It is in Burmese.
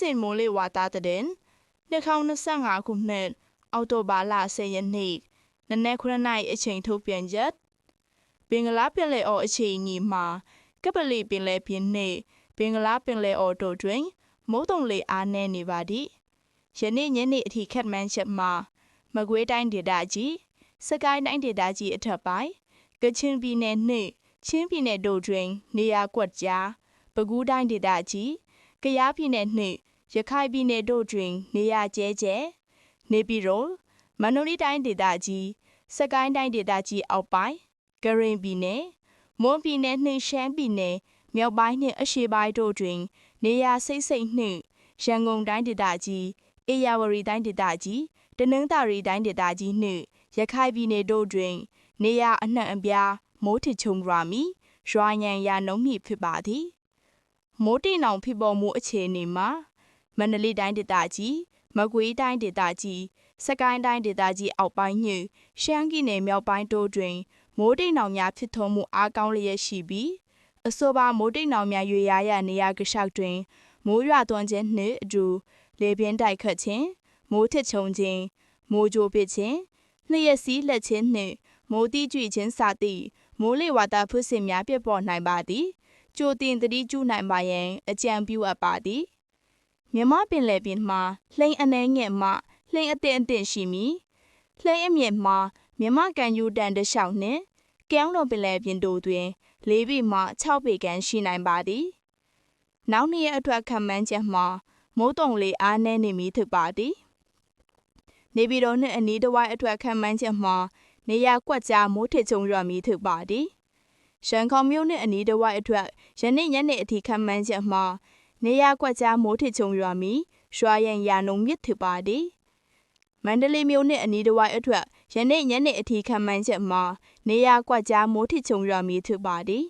နေ့မိုးလေဝသသတင်း2025ခုနှစ်အောက်တိုဘာလ10ရက်နေ့နနက်9:00နာရီအချိန်ထုတ်ပြန်ချက်ဘင်္ဂလားပင်လယ်အော်အခြေအနေမှာကပလီပင်လယ်ပြင်နှင့်ဘင်္ဂလားပင်လယ်အော်တို့တွင်မုတ်တုံလေအားနည်းနေပါသည်ယနေ့ညနေအထိခက်မှန်းချက်မှာမကွေးတိုင်းဒေသကြီးစကိုင်းတိုင်းဒေသကြီးအထက်ပိုင်းကချင်ပြည်နယ်နှင့်ချင်းပြည်နယ်တို့တွင် နေရာကွက်ကြားပဲခူးတိုင်းဒေသကြီးကယားပြည်နယ်နှင့် ရခိုင်ပြည်နယ်တို့တွင် နေရာကျဲကျဲနေပြည်တော်မန္တလေးတိုင်းဒေသကြီးစကိုင်းတိုင်းဒေသကြီးအောက်ပိုင်းကရင်ပြည်နယ်မွန်ပြည်နယ်နှင့်ရှမ်းပြည်နယ်မြောက်ပိုင်းနှင့်အရှေ့ပိုင်းတို့တွင် နေရာစိတ်စိတ်နှင့်ရန်ကုန်တိုင်းဒေသကြီးအေရဝတီတိုင်းဒေသကြီးတနင်္သာရီတိုင်းဒေသကြီးနှင့်ရခိုင်ပြည်နယ်တို့တွင် နေရာအနှံ့အပြားမိုးထချုံရွာမီရွာညံရာနှုံးမြဖြစ်ပါသည်မိုးတိမ်အောင်ဖြစ်ပေါ်မှုအခြေအနေမှာ မန္တလေးတိုင်းဒေသကြီးမကွေးတိုင်းဒေသကြီးစကိုင်းတိုင်းဒေသကြီးအောက်ပိုင်းနှင့်ရှမ်းပြည်နယ်မြောက်ပိုင်းတို့တွင် မိုးတိမ်အောင်များဖြစ်ထွန်းမှုအားကောင်းလျက်ရှိပြီးအဆိုပါမိုးတိမ်အောင်များရွေရာရနေရာကလျှောက်တွင် မိုးရွာသွန်းခြင်းနှင့်အတူလေပြင်းတိုက်ခတ်ခြင်းမိုးထစ်ချုံခြင်းမိုးကြိုးပစ်ခြင်းလျှက်စီးလက်ခြင်းနှင့်မိုးတိကျွေခြင်းစသည့်မိုးလေဝသဖြစ်စဉ်များပြပေါ်နိုင်ပါသည်ကြိုတင်သတိကျနိုင်ပါရန်အကြံပြုအပ်ပါသည် မြမပင်လယ်ပြင်မှာလှိမ့်အနေငယ်မှလှိမ့်အသင့်အသင့်ရှိမီလှိမ့်အမြင့်မှာမြမကန်ယူတန်တလျှောက်နှင့်ကဲန်းလွန်ပင်လယ်ပြင်တို့တွင်၄ပေမှ6ပေခန့်ရှိနိုင်ပါသည်နောက်နေ့ရက်အတွက်ခံမှန်းချက်မှာမိုးတုံလေးအားနည်းနေမည်ဖြစ်ပါသည်နေပြည်တော်နှင့်အနီးတစ်ဝိုက်အတွက်ခံမှန်းချက်မှာနေရာကွက်ကြားမိုးထစ်ချုံရွာမည်ဖြစ်ပါသည်ရန်ကုန်မြို့နှင့်အနီးတစ်ဝိုက်အတွက်ယနေ့ညနေအထိခံမှန်းချက်မှာ နေရာကွက်ကြားမိုးထစ်ချုံရွာမီရွာရန်ရာနှုံမြစ်ဖြစ်ပါသည်မန္တလေးမြို့နှင့်အနီးတစ်ဝိုက်အတွက်ယနေ့ညနေအထိခံမှန်းချက်မှာနေရာကွက်ကြားမိုးထစ်ချုံရွာမီဖြစ်ပါသည်